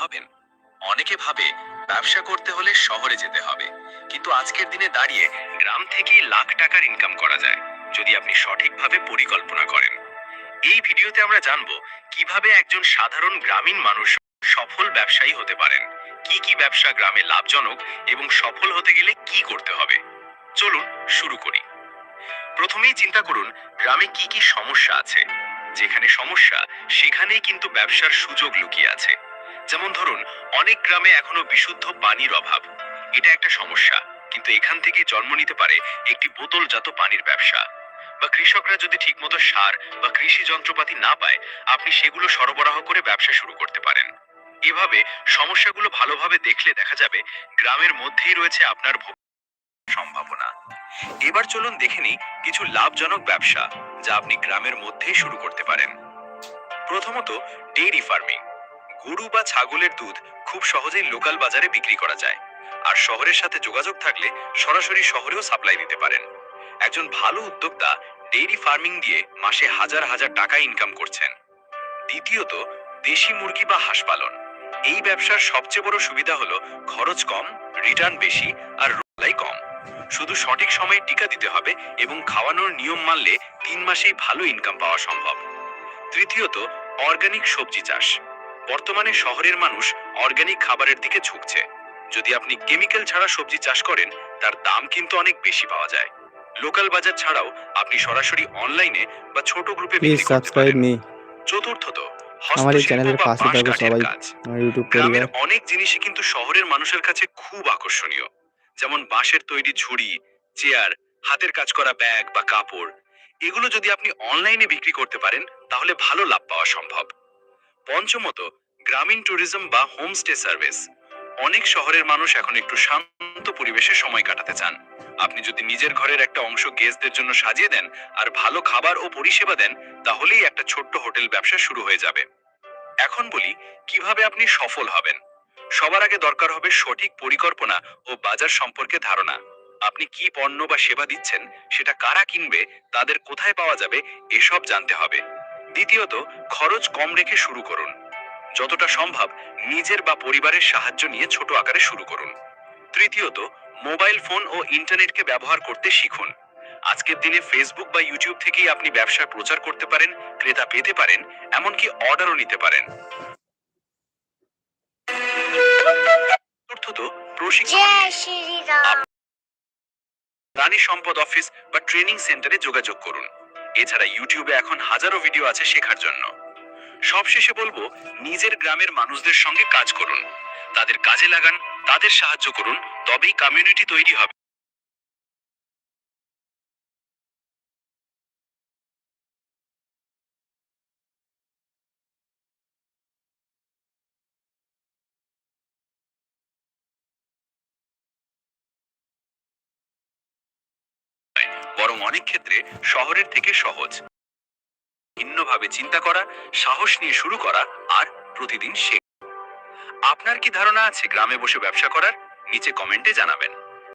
হবেন। অনেকে ভাবে ব্যবসা করতে হলে শহরে যেতে হবে, কিন্তু আজকের দিনে দাঁড়িয়ে গ্রাম থেকেই লাখ টাকার ইনকাম করা যায়, যদি আপনি সঠিকভাবে পরিকল্পনা করেন। এই ভিডিওতে আমরা জানব কীভাবে একজন সাধারণ গ্রামীণ মানুষ সফল ব্যবসায়ী হতে পারেন, কি কি ব্যবসা গ্রামে লাভজনক এবং সফল হতে গেলে কি করতে হবে। চলুন শুরু করি। প্রথমেই চিন্তা করুন, গ্রামে কি কি সমস্যা আছে। যেখানে সমস্যা, সেখানেই কিন্তু ব্যবসার সুযোগ লুকিয়ে আছে। যেমন ধরুন, অনেক গ্রামে এখনও বিশুদ্ধ পানির অভাব। এটা একটা সমস্যা, কিন্তু এখান থেকে জন্ম নিতে পারে একটি বোতলজাত পানির ব্যবসা। বা কৃষকরা যদি ঠিকমতো সার বা কৃষি যন্ত্রপাতি না পায়, আপনি সেগুলো সরবরাহ করে ব্যবসা শুরু করতে পারেন। এভাবে সমস্যাগুলো ভালোভাবে দেখলে দেখা যাবে, গ্রামের মধ্যেই রয়েছে আপনার সম্ভাবনা। এবার চলুন দেখে নিই কিছু লাভজনক ব্যবসা, যা আপনি গ্রামের মধ্যেই শুরু করতে পারেন। প্রথমত, ডেইরি ফার্মিং। গরু বা ছাগলের দুধ খুব সহজেই লোকাল বাজারে বিক্রি করা যায়। আর শহরের সাথে যোগাযোগ থাকলে সরাসরি শহরেও সাপ্লাই দিতে পারেন। একজন ভালো উদ্যোক্তা ডেইরি ফার্মিং দিয়ে মাসে হাজার হাজার টাকা ইনকাম করছেন। দ্বিতীয়ত, দেশি মুরগি বা হাঁস পালন। এই ব্যবসার সবচেয়ে বড় সুবিধা হলো খরচ কম রিটার্ন বেশি আর রোলাই কম। শুধু সঠিক সময়ে টিকা দিতে হবে এবং খাওয়ানোর নিয়ম মানলে তিন মাসেই ভালো ইনকাম পাওয়া সম্ভব। তৃতীয়ত অর্গানিক সবজি চাষ। বর্তমানে শহরের মানুষ অর্গানিক খাবারের দিকে ঝুঁকছে। যদি আপনি কেমিক্যাল ছাড়া সবজি চাষ করেন তার দাম কিন্তু অনেক বেশি পাওয়া যায়। লোকাল বাজার ছাড়াও আপনি সরাসরি অনলাইনে বা ছোট গ্রুপে বিক্রি করতে পারেন। চতুর্থত এই চ্যানেলের পাশে থাকো সবাই। আমার ইউটিউব পরিবার। অনেক জিনিসই কিন্তু শহরের মানুষের কাছে খুব আকর্ষণীয়। যেমন বাঁশের তৈরি ঝুড়ি চেয়ার হাতের কাজ করা ব্যাগ বা কাপড়। এগুলো যদি আপনি অনলাইনে বিক্রি করতে পারেন তাহলে ভালো লাভ পাওয়া সম্ভব। পঞ্চমত, গ্রামীণ ট্যুরিজম বা হোমস্টে সার্ভিস। অনেক শহরের মানুষ এখন একটু শান্ত পরিবেশে সময় কাটাতে চান। আপনি যদি নিজের ঘরের একটা অংশ গেস্টদের জন্য সাজিয়ে দেন আর ভালো খাবার ও পরিষেবা দেন, তাহলেই একটা ছোট্ট হোটেল ব্যবসা শুরু হয়ে যাবে। এখন বলি, কীভাবে আপনি সফল হবেন? সবার আগে দরকার হবে সঠিক পরিকল্পনা ও বাজার সম্পর্কে ধারণা। আপনি কি পণ্য বা সেবা দিচ্ছেন, সেটা কারা কিনবে, তাদের কোথায় পাওয়া যাবে, এসব জানতে হবে। দ্বিতীয়ত খরচ কম রেখে শুরু করুন। যতটা সম্ভব নিজের বা পরিবারের সাহায্য নিয়ে ছোট আকারে শুরু করুন। তৃতীয়ত মোবাইল ফোন ও ইন্টারনেটকে ব্যবহার করতে শিখুন। আজকের দিনে ফেসবুক বা ইউটিউব থেকেই আপনি ব্যবসা প্রচার করতে পারেন ক্রেতা পেতে পারেন এমনকি অর্ডারও নিতে পারেন। চতুর্থত প্রশিক্ষণ প্রাণী সম্পদ অফিস বা ট্রেনিং সেন্টারে যোগাযোগ করুন। এছাড়া ইউটিউবে এখন হাজারো ভিডিও আছে শেখার জন্য। সবশেষে বলব, নিজের গ্রামের মানুষদের সঙ্গে কাজ করুন। তাদের কাজে লাগান, তাদের সাহায্য করুন, তবেই কমিউনিটি তৈরি হবে। বরং অনেক ক্ষেত্রে শহরের থেকে সহজ। ভিন্নভাবে চিন্তা করা, সাহস নিয়ে শুরু করা আর প্রতিদিন শেখ। আপনার কি ধারণা আছে গ্রামে বসে ব্যবসা করার? নিচে কমেন্টে জানাবেন।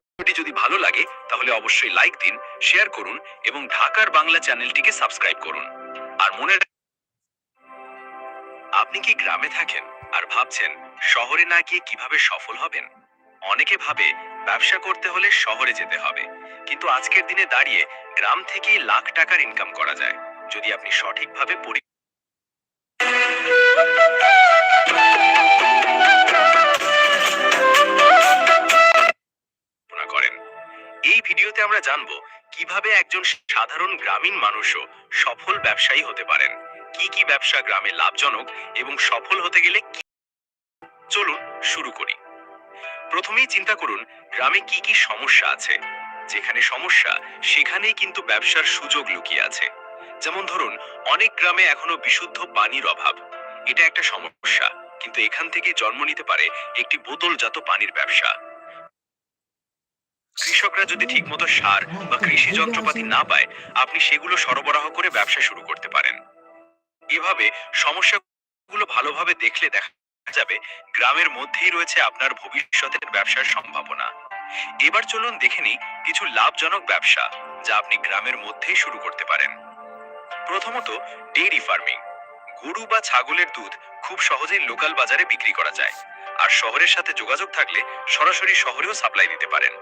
ভিডিওটি যদি ভালো লাগে, তাহলে অবশ্যই লাইক দিন, শেয়ার করুন এবং ঢাকার বাংলা চ্যানেলটিকে সাবস্ক্রাইব করুন। আর মনে আপনি কি গ্রামে থাকেন আর ভাবছেন শহরে না গিয়ে কীভাবে সফল হবেন? অনেকে ভাবে ব্যবসা করতে হলে শহরে যেতে হবে। কিন্তু আজকের দিনে দাঁড়িয়ে গ্রাম থেকেই লাখ টাকার ইনকাম করা যায়, যদি আপনি সঠিকভাবে পরি এই ভিডিওতে আমরা জানব কীভাবে একজন সাধারণ গ্রামীণ মানুষও সফল ব্যবসায়ী হতে পারেন, কি কি ব্যবসা গ্রামে লাভজনক এবং সফল হতে গেলে চলুন শুরু করি। প্রথমেই চিন্তা করুন, গ্রামে কি কি সমস্যা আছে। যেখানে সমস্যা, সেখানেই কিন্তু ব্যবসার সুযোগ লুকিয়ে আছে। যেমন ধরুন, অনেক গ্রামে এখনও বিশুদ্ধ পানির অভাব। এটা একটা সমস্যা, কিন্তু এখান থেকে জন্ম নিতে পারে একটি বোতলজাত পানির ব্যবসা। কৃষকরা যদি ঠিকমতো সার বা কৃষি যন্ত্রপাতি না পায়, আপনি সেগুলো সরবরাহ করে ব্যবসা শুরু করতে পারেন। এভাবে সমস্যাগুলো ভালোভাবে দেখলে দেখা যাবে, গ্রামের মধ্যেই রয়েছে আপনার ভবিষ্যতের ব্যবসার সম্ভাবনা। এবার চলুন দেখে নিই কিছু লাভজনক ব্যবসা যা আপনি গ্রামের মধ্যেই শুরু করতে পারেন। প্রথমত, ডেইরি ফার্মিং। গরু বা ছাগলের দুধ খুব সহজেই লোকাল বাজারে বিক্রি করা যায়। আর শহরের সাথে যোগাযোগ থাকলে সরাসরি শহরেও সাপ্লাই দিতে পারেন।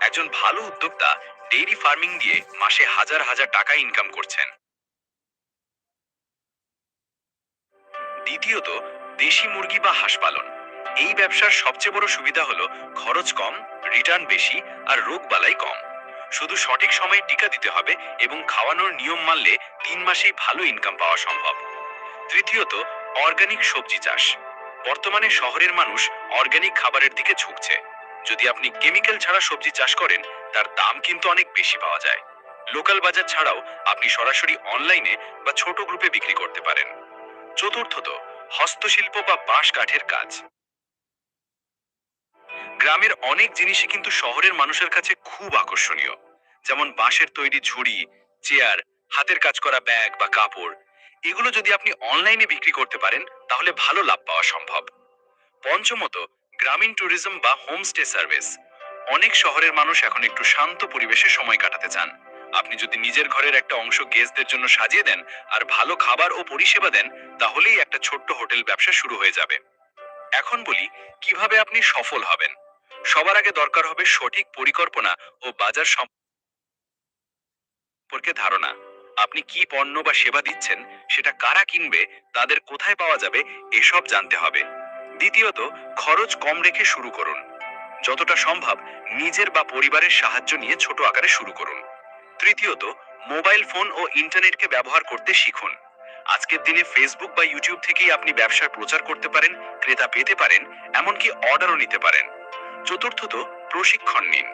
একজন ভালো উদ্যোক্তা ডেইরি ফার্মিং দিয়ে মাসে হাজার হাজার টাকা ইনকাম করছেন। দ্বিতীয়ত দেশি মুরগি বা হাঁস পালন। এই ব্যবসার সবচেয়ে বড় সুবিধা হলো খরচ কম রিটার্ন বেশি আর রোগবালাই কম। শুধু সঠিক সময়ে টিকা দিতে হবে এবং খাওয়ানোর নিয়ম মানলে তিন মাসেই ভালো ইনকাম পাওয়া সম্ভব। তৃতীয়ত অর্গানিক সবজি চাষ। বর্তমানে শহরের মানুষ অর্গানিক খাবারের দিকে ঝুঁকছে। যদি আপনি কেমিক্যাল ছাড়া সবজি চাষ করেন, তার দাম কিন্তু অনেক বেশি পাওয়া যায়। লোকাল বাজার ছাড়াও আপনি সরাসরি অনলাইনে বা ছোট গ্রুপে বিক্রি করতে পারেন। চতুর্থত হস্তশিল্প বা বাঁশ কাঠের কাজ। গ্রামের অনেক জিনিসই কিন্তু শহরের মানুষের কাছে খুব আকর্ষণীয়। যেমন বাঁশের তৈরি ঝুড়ি, চেয়ার, হাতের কাজ করা ব্যাগ বা কাপড়। এগুলো যদি আপনি অনলাইনে বিক্রি করতে পারেন, তাহলে ভালো লাভ পাওয়া সম্ভব। পঞ্চমত, গ্রামীণ ট্যুরিজম বা হোমস্টে সার্ভিস। অনেক শহরের মানুষ এখন একটু শান্ত পরিবেশে সময় কাটাতে চান। আপনি যদি নিজের ঘরের একটা অংশ গেস্টদের জন্য সাজিয়ে দেন আর ভালো খাবার ও পরিষেবা দেন তাহলেই একটা ছোট্ট হোটেল ব্যবসা শুরু হয়ে যাবে। এখন বলি, কীভাবে আপনি সফল হবেন? সবার আগে দরকার হবে সঠিক পরিকল্পনা ও বাজার সম্পর্কে ধারণা। আপনি কি পণ্য বা সেবা দিচ্ছেন, সেটা কারা কিনবে, তাদের কোথায় পাওয়া যাবে, এসব জানতে হবে। দ্বিতীয়ত, খরচ কম রেখে শুরু করুন। যতটা সম্ভব নিজের বা পরিবারের সাহায্য নিয়ে ছোট আকারে শুরু করুন। তৃতীয়ত, মোবাইল ফোন ও ইন্টারনেটকে ব্যবহার করতে শিখুন। আজকের দিনে ফেসবুক বা ইউটিউব থেকেই আপনি ব্যবসার প্রচার করতে পারেন, ক্রেতা পেতে পারেন, এমনকি অর্ডারও নিতে পারেন। চতুর্থত, প্রশিক্ষণ নিন।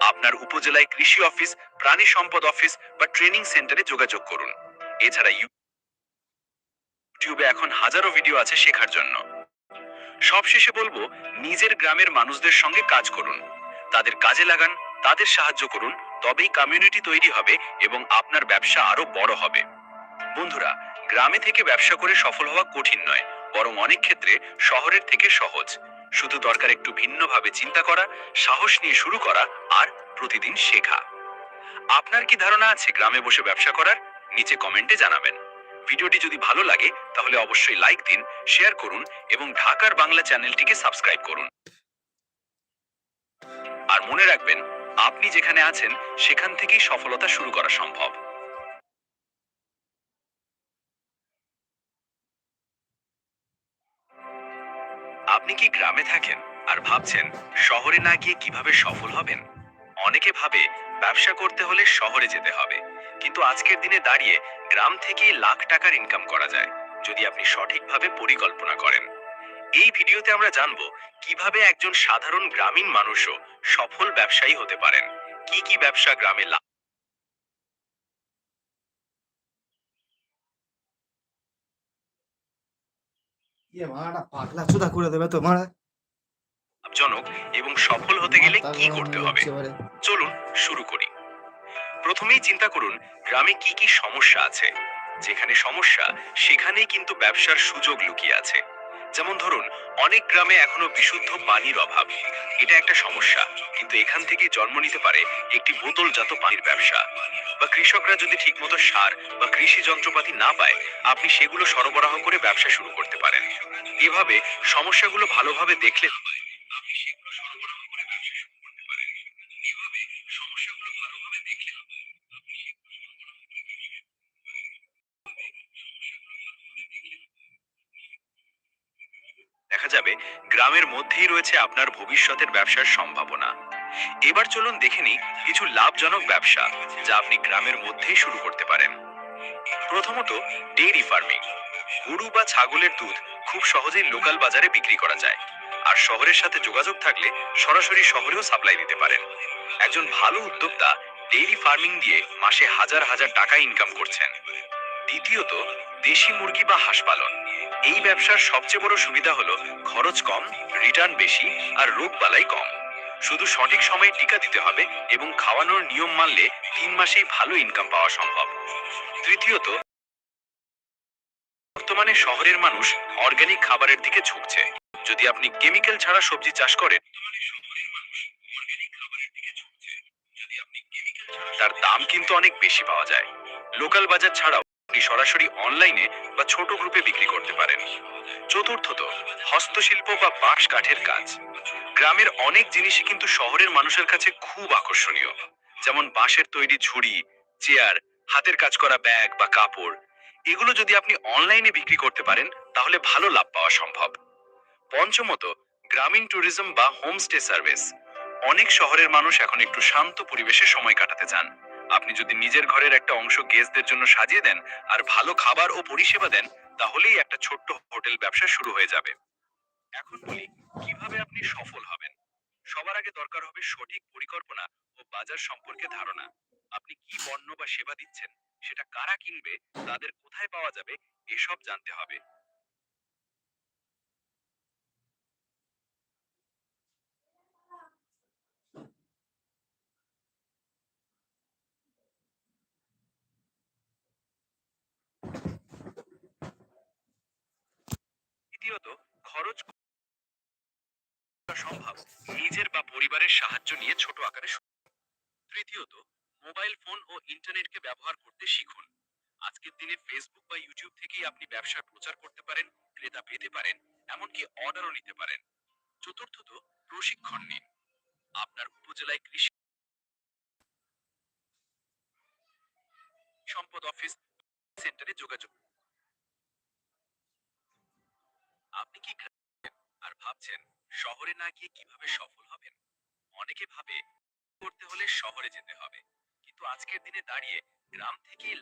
আপনার উপজেলায় কৃষি অফিস, প্রাণী সম্পদ অফিস বা ট্রেনিং সেন্টারে যোগাযোগ করুন। এছাড়া ইউটিউবে এখন হাজারো ভিডিও আছে শেখার জন্য। সবশেষে বলব, নিজের গ্রামের মানুষদের সঙ্গে কাজ করুন। তাদের কাজে লাগান, তাদের সাহায্য করুন, তবেই কমিউনিটি তৈরি হবে এবং আপনার ব্যবসা আরও বড় হবে। বন্ধুরা গ্রামে থেকে ব্যবসা করে সফল হওয়া কঠিন নয়, বরং অনেক ক্ষেত্রে শহরের থেকে সহজ। শুধু দরকার একটু ভিন্নভাবে চিন্তা করা, সাহস নিয়ে শুরু করা, আর প্রতিদিন শেখা। আপনার কি ধারণা আছে গ্রামে বসে ব্যবসা করার? নিচে কমেন্টে জানাবেন। ভিডিওটি যদি ভালো লাগে, তাহলে অবশ্যই লাইক দিন, শেয়ার করুন এবং ঢাকার বাংলা চ্যানেলটিকে সাবস্ক্রাইব করুন। আর মনে রাখবেন, আপনি যেখানে আছেন, সেখান থেকেই সফলতা শুরু করা সম্ভব। আপনি কি গ্রামে থাকেন আর ভাবছেন শহরে না গিয়ে কীভাবে সফল হবেন? অনেকে ভাবে ব্যবসা করতে হলে শহরে যেতে হবে। কিন্তু আজকের দিনে দাঁড়িয়ে গ্রাম থেকেই লাখ টাকার ইনকাম করা যায়, যদি আপনি সঠিকভাবে পরিকল্পনা করেন। এই ভিডিওতে আমরা জানব কীভাবে একজন সাধারণ গ্রামীণ মানুষও সফল ব্যবসায়ী হতে পারেন। কি কি ব্যবসা গ্রামে লাভ ইয়ে মারা পাগলা চুদা করে দেবে তো মারা লাভজনক এবং সফল হতে গেলে কি করতে হবে? চলুন শুরু করি। প্রথমেই চিন্তা করুন গ্রামে কি কি সমস্যা আছে? যেখানে সমস্যা সেখানেই কিন্তু ব্যবসার সুযোগ লুকিয়ে আছে। যেমন ধরুন, অনেক গ্রামে এখনও বিশুদ্ধ পানির অভাব। এটা একটা সমস্যা, কিন্তু এখান থেকে জন্ম নিতে পারে একটি বোতলজাত পানির ব্যবসা। বা কৃষকরা যদি ঠিকমতো সার বা কৃষি যন্ত্রপাতি না পায়, আপনি সেগুলো সরবরাহ করে ব্যবসা শুরু করতে পারেন। এভাবে সমস্যাগুলো ভালোভাবে দেখলে আপনি সেগুলো সরবরাহ করে ব্যবসা শুরু করতে পারেন এভাবে সমস্যাগুলো ভালোভাবে দেখলে আপনি সেগুলো সরবরাহ করে দেখা যাবে গ্রামের মধ্যেই রয়েছে আপনার ভবিষ্যতের ব্যবসার সম্ভাবনা। এবার চলুন দেখে নিই কিছু লাভজনক ব্যবসা যা আপনি গ্রামের মধ্যেই শুরু করতে পারেন। প্রথমত, ডেইরি ফার্মিং। গরু বা ছাগলের দুধ খুব সহজেই লোকাল বাজারে বিক্রি করা যায়। আর শহরের সাথে যোগাযোগ থাকলে সরাসরি শহরেও সাপ্লাই দিতে পারেন। একজন ভালো উদ্যোক্তা ডেইরি ফার্মিং দিয়ে মাসে হাজার হাজার টাকা ইনকাম করছেন। দ্বিতীয়ত, দেশি মুরগি বা হাঁস পালন। এই ব্যবসার সবচেয়ে বড় সুবিধা হলো খরচ কম রিটার্ন বেশি আর রোগ বালাই কম। শুধু সঠিক সময়ে টিকা দিতে হবে এবং খাওয়ানোর নিয়ম মানলে তিন মাসেই ভালো ইনকাম পাওয়া সম্ভব। তৃতীয়ত, বর্তমানে শহরের মানুষ অর্গানিক খাবারের দিকে ঝুঁকছে। যদি আপনি কেমিক্যাল ছাড়া সবজি চাষ করেন, তার দাম কিন্তু অনেক বেশি পাওয়া যায়। লোকাল বাজার ছাড়াও আপনি সরাসরি অনলাইনে বা ছোট গ্রুপে বিক্রি করতে পারেন। চতুর্থত, হস্তশিল্প বা বাঁশ কাঠের কাজ। গ্রামের অনেক জিনিসই কিন্তু শহরের মানুষের কাছে খুব আকর্ষণীয়। যেমন বাঁশের তৈরি ঝুড়ি, চেয়ার, হাতের কাজ করা ব্যাগ বা কাপড়। এগুলো যদি আপনি অনলাইনে বিক্রি করতে পারেন, তাহলে ভালো লাভ পাওয়া সম্ভব। পঞ্চমত, গ্রামীণ ট্যুরিজম বা হোমস্টে সার্ভিস অনেক শহরের মানুষ এখন একটু শান্ত পরিবেশে সময় কাটাতে চান। আপনি যদি নিজের ঘরের একটা অংশ গেস্টদের জন্য সাজিয়ে দেন আর ভালো খাবার ও পরিষেবা দেন, তাহলেই একটা ছোট্ট হোটেল ব্যবসা শুরু হয়ে যাবে। এখন বলি, কীভাবে আপনি সফল হবেন? সবার আগে দরকার হবে সঠিক পরিকল্পনা ও বাজার সম্পর্কে ধারণা। আপনি কি পণ্য বা সেবা দিচ্ছেন, সেটা কারা কিনবে, তাদের কোথায় পাওয়া যাবে, এসব জানতে হবে। দ্বিতীয়ত খরচ সম্ভব। নিজের বা পরিবারের সাহায্য নিয়ে ছোট আকারে তৃতীয়ত, মোবাইল ফোন ও ইন্টারনেটকে ব্যবহার করতে শিখুন। আজকের দিনে ফেসবুক বা ইউটিউব থেকেই আপনি ব্যবসার প্রচার করতে পারেন, ক্রেতা পেতে পারেন, এমনকি অর্ডারও নিতে পারেন। চতুর্থত, প্রশিক্ষণ নিন। আপনার উপজেলায় কৃষি সম্পদ অফিস সেন্টারে যোগাযোগ আপনি কি আর ভাবছেন, শহরে না গিয়ে কীভাবে সফল হবেন? অনেকে ভাবে, করতে হলে শহরে যেতে হবে। কিন্তু আজকের দিনে দাঁড়িয়ে গ্রাম থেকেই